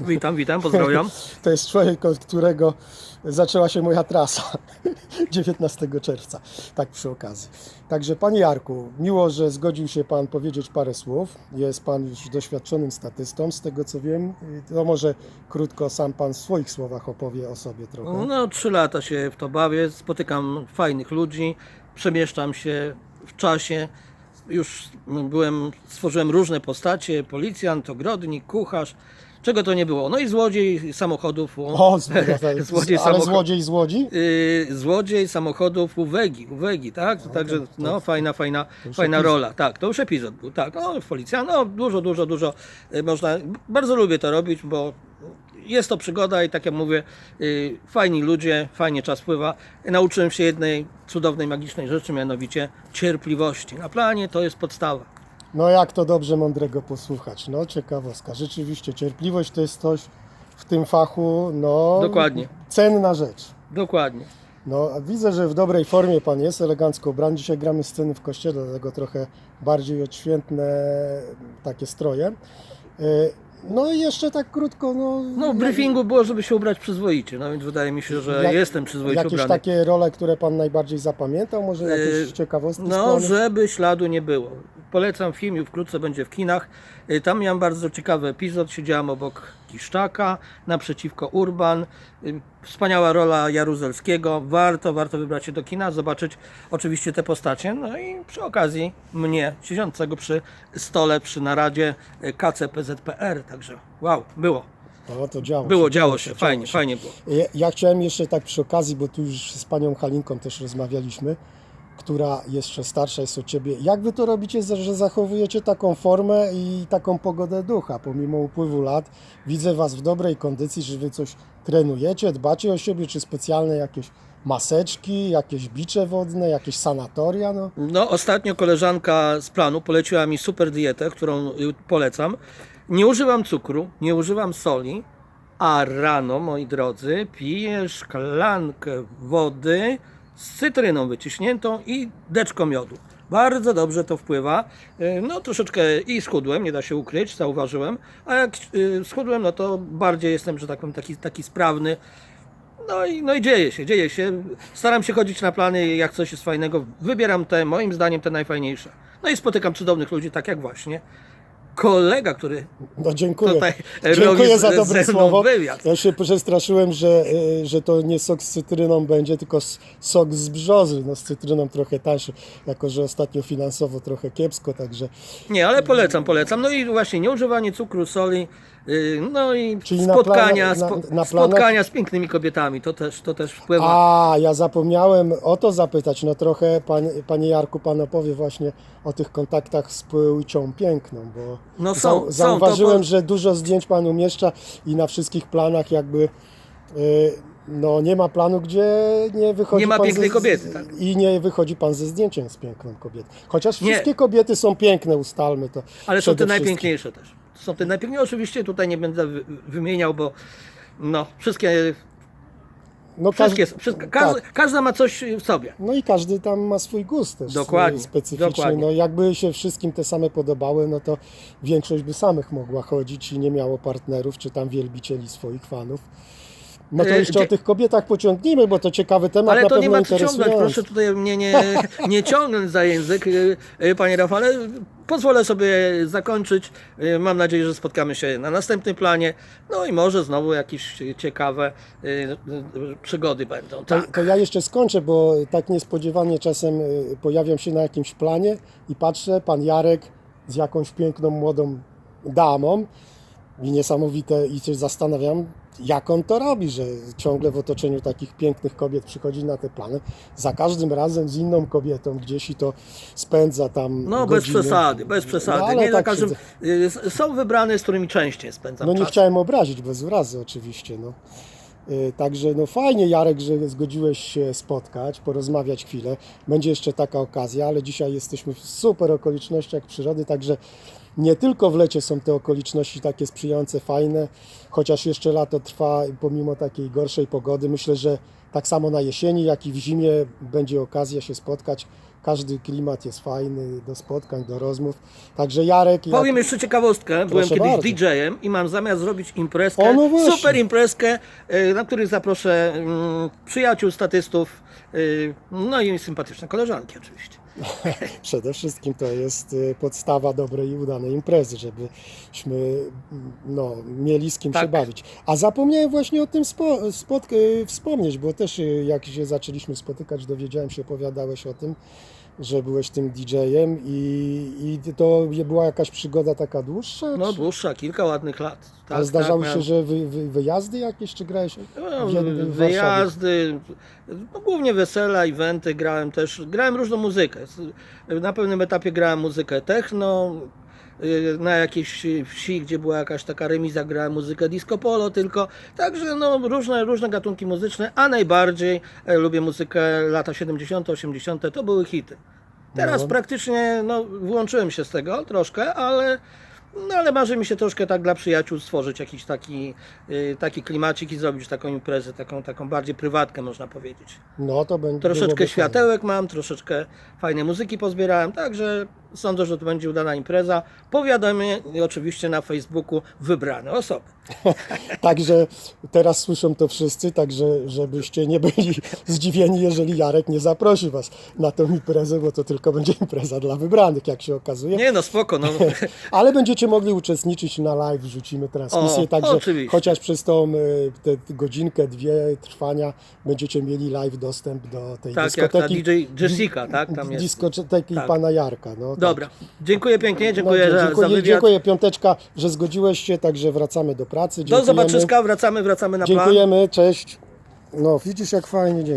Witam, witam, pozdrawiam. To jest człowiek, od którego zaczęła się moja trasa 19 czerwca, tak przy okazji. Także Panie Jarku, miło, że zgodził się Pan powiedzieć parę słów. Jest Pan już doświadczonym statystą, z tego co wiem. To może krótko sam Pan w swoich słowach opowie o sobie trochę. No, trzy lata się w to bawię, spotykam fajnych ludzi, przemieszczam się w czasie. Już byłem, stworzyłem różne postacie, policjant, ogrodnik, kucharz, czego to nie było. No i złodziej samochodów. O, złodziej ale samocho- złodziej z Łodzi? Yy, złodziej samochodów Uwegi, Uwegi, tak? Także to- no, fajna, fajna, fajna epizod. rola. Tak, to już epizod był, tak. No, policjant, no dużo, dużo, dużo yy, można. Bardzo lubię to robić, bo jest to przygoda i tak jak mówię, yy, fajni ludzie, fajnie czas pływa. Nauczyłem się jednej cudownej, magicznej rzeczy, mianowicie cierpliwości. Na planie to jest podstawa. No jak to dobrze mądrego posłuchać. No ciekawostka. Rzeczywiście cierpliwość to jest coś w tym fachu, no... Dokładnie. Cenna rzecz. Dokładnie. No, widzę, że w dobrej formie pan jest, elegancko ubrany. Dzisiaj gramy sceny w kościele, dlatego trochę bardziej odświętne takie stroje. Y, No i jeszcze tak krótko, no... No w briefingu było, żeby się ubrać przyzwoicie, no więc wydaje mi się, że Jak- jestem przyzwoicie Jakieś ubrany. takie role, które pan najbardziej zapamiętał? Może jakieś Yy, ciekawostki No, żeby śladu nie było. Polecam film i wkrótce będzie w kinach. Y, Tam miałem bardzo ciekawy epizod. Siedziałem obok Kiszczaka, naprzeciwko Urban. Y, Wspaniała rola Jaruzelskiego. Warto, warto wybrać się do kina, zobaczyć oczywiście te postacie. No i przy okazji mnie, siedzącego przy stole, przy naradzie y, KCPZPR. Także wow, było. O, to działo Było, się, działo się, działo fajnie, fajnie było. Ja, ja chciałem jeszcze tak przy okazji, bo tu już z panią Halinką też rozmawialiśmy, która jeszcze starsza jest od ciebie. Jak wy to robicie, że zachowujecie taką formę i taką pogodę ducha pomimo upływu lat? Widzę was w dobrej kondycji, że wy coś trenujecie, dbacie o siebie, czy specjalne jakieś maseczki, jakieś bicze wodne, jakieś sanatoria, no. No, ostatnio koleżanka z planu poleciła mi super dietę, którą polecam. Nie używam cukru, nie używam soli, a rano, moi drodzy, piję szklankę wody z cytryną wyciśniętą i deczką miodu. Bardzo dobrze to wpływa. Y, No troszeczkę i schudłem, nie da się ukryć, zauważyłem. A jak y, schudłem, no to bardziej jestem, że tak powiem, taki, taki sprawny. No i, no i dzieje się, dzieje się. Staram się chodzić na plany, jak coś jest fajnego, wybieram te, moim zdaniem, te najfajniejsze. No i spotykam cudownych ludzi, tak jak właśnie kolega, który No dziękuję. Tutaj dziękuję za dobre słowo. wywiad. Ja się przestraszyłem, że, y, że to nie sok z cytryną będzie, tylko sok z brzozy. No z cytryną trochę tańszy, jako że ostatnio finansowo trochę kiepsko, także Nie, ale polecam, polecam. No i właśnie nieużywanie cukru, soli, yy, no i Czyli na spotkania, na- spo, na spotkania z pięknymi kobietami, to też, to też wpływa. A, ja zapomniałem o to zapytać. No trochę, pan, panie Jarku, pan opowie właśnie o tych kontaktach z płcią piękną, bo No są, są, to zauważyłem, że dużo zdjęć pan umieszcza i na wszystkich planach jakby y, no nie ma planu, gdzie nie wychodzi Nie ma pan pięknej ze, kobiety, tak. i nie wychodzi pan ze zdjęciem z piękną kobietą. Chociaż Nie. wszystkie kobiety są piękne, ustalmy to. Ale są te najpiękniejsze też. Są te najpiękniejsze. Oczywiście tutaj nie będę wy- wymieniał, bo no, wszystkie, No, wszystkie, wszystko, każda, tak. każda ma coś w sobie. No i każdy tam ma swój gust też Dokładnie, specyficzny. dokładnie. No jakby się wszystkim te same podobały, no to większość by samych mogła chodzić i nie miało partnerów, czy tam wielbicieli swoich fanów. No to E, jeszcze o tych kobietach pociągnijmy, bo to ciekawy temat, Ale to nie ma co ciągnąć, proszę tutaj mnie nie, nie ciągnąć za język, y, y, panie Rafale. Pozwolę sobie zakończyć. Y, Mam nadzieję, że spotkamy się na następnym planie. No i może znowu jakieś ciekawe y, y, przygody będą. To, Tak. to ja jeszcze skończę, bo tak niespodziewanie czasem y, pojawiam się na jakimś planie i patrzę, pan Jarek z jakąś piękną młodą damą i niesamowite i się zastanawiam, jak on to robi, że ciągle w otoczeniu takich pięknych kobiet przychodzi na te plany, za każdym razem z inną kobietą gdzieś i to spędza tam No bez godziny. przesady, bez przesady. No, nie na tak każdym, siedzę. y, są wybrane, z którymi częściej spędzam No nie czas. chciałem obrazić, bez urazy oczywiście. No. Y, Także no fajnie Jarek, że zgodziłeś się spotkać, porozmawiać chwilę. Będzie jeszcze taka okazja, ale dzisiaj jesteśmy w super okolicznościach przyrody, także nie tylko w lecie są te okoliczności takie sprzyjające, fajne, chociaż jeszcze lato trwa pomimo takiej gorszej pogody. Myślę, że tak samo na jesieni, jak i w zimie będzie okazja się spotkać każdy klimat jest fajny do spotkań, do rozmów. Także Jarek, jak... Powiem jeszcze ciekawostkę. Byłem kiedyś bardzo. DJ-em i mam zamiar zrobić imprezkę, O, no właśnie. super imprezkę, y, na której zaproszę mm, przyjaciół, statystów, y, no i sympatyczne koleżanki oczywiście. Przede wszystkim to jest y, podstawa dobrej i udanej imprezy, żebyśmy mm, no, mieli z kim Tak. się bawić. A zapomniałem właśnie o tym spo, y, wspomnieć, bo też y, jak się zaczęliśmy spotykać, dowiedziałem się, opowiadałeś o tym, że byłeś tym DJ-em i, i to była jakaś przygoda taka dłuższa? No czy- dłuższa, kilka ładnych lat. Tak, Ale zdarzały tak, się, że wy, wy, wyjazdy jakieś, czy grałeś No, w w wyjazdy, no, głównie wesela, eventy, grałem też, grałem różną muzykę. Na pewnym etapie grałem muzykę techno, na jakiejś wsi, gdzie była jakaś taka remiza, grałem muzykę disco polo tylko, także no, różne, różne gatunki muzyczne, a najbardziej e, lubię muzykę lata 70., 80., to były hity. Teraz No. praktycznie no, wyłączyłem się z tego troszkę, ale, no, ale marzy mi się troszkę tak dla przyjaciół stworzyć jakiś taki, y, taki klimacik i zrobić taką imprezę, taką, taką bardziej prywatkę można powiedzieć. No to będzie Troszeczkę światełek mam, troszeczkę fajnej muzyki pozbierałem, także sądzę, że to będzie udana impreza. Powiadomię oczywiście na Facebooku wybrane osoby. Także teraz słyszą to wszyscy, także żebyście nie byli zdziwieni, jeżeli Jarek nie zaprosi Was na tą imprezę, bo to tylko będzie impreza dla wybranych, jak się okazuje. Nie no, spoko, no. Ale będziecie mogli uczestniczyć na live, wrzucimy transmisję, O, także oczywiście. chociaż przez tą y, tę godzinkę, dwie trwania będziecie mieli live dostęp do tej tak jak ta. DJ Jessica, tak? Tam jest. Tak. pana Jarka. No, tak. Dobra, dziękuję pięknie, dziękuję, no, za, dziękuję, za wywiad. dziękuję Piąteczka, że zgodziłeś się, także wracamy do pracy. Do Dziękujemy. zobaczyska, wracamy, wracamy na plan. Dziękujemy, cześć. No widzisz jak fajnie dzieje.